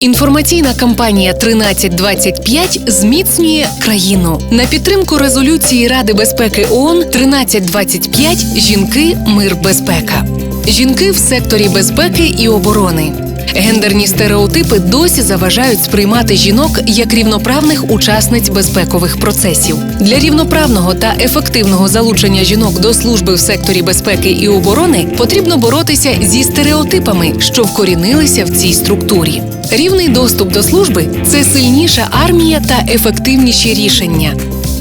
Інформаційна кампанія «1325» зміцнює країну на підтримку резолюції Ради безпеки ООН 1325 Жінки, мир, безпека. Жінки в секторі безпеки і оборони. Гендерні стереотипи досі заважають сприймати жінок як рівноправних учасниць безпекових процесів. Для рівноправного та ефективного залучення жінок до служби в секторі безпеки і оборони потрібно боротися зі стереотипами, що вкорінилися в цій структурі. Рівний доступ до служби це сильніша армія та ефективніші рішення.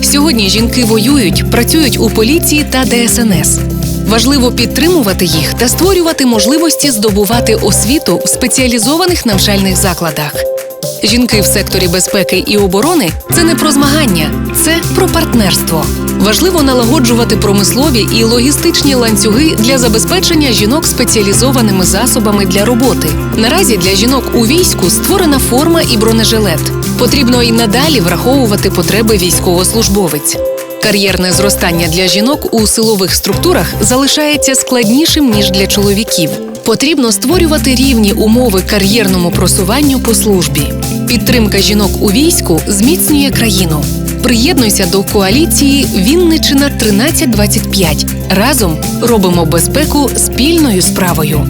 Сьогодні жінки воюють, працюють у поліції та ДСНС. Важливо підтримувати їх та створювати можливості здобувати освіту в спеціалізованих навчальних закладах. Жінки в секторі безпеки і оборони це не про змагання, це про партнерство. Важливо налагоджувати промислові і логістичні ланцюги для забезпечення жінок спеціалізованими засобами для роботи. Наразі для жінок у війську створена форма і бронежилет. Потрібно і надалі враховувати потреби військовослужбовиць. Кар'єрне зростання для жінок у силових структурах залишається складнішим ніж для чоловіків. Потрібно створювати рівні умови кар'єрному просуванню по службі. Підтримка жінок у війську зміцнює країну. Приєднуйся до коаліції Вінничина 1325. Разом робимо безпеку спільною справою.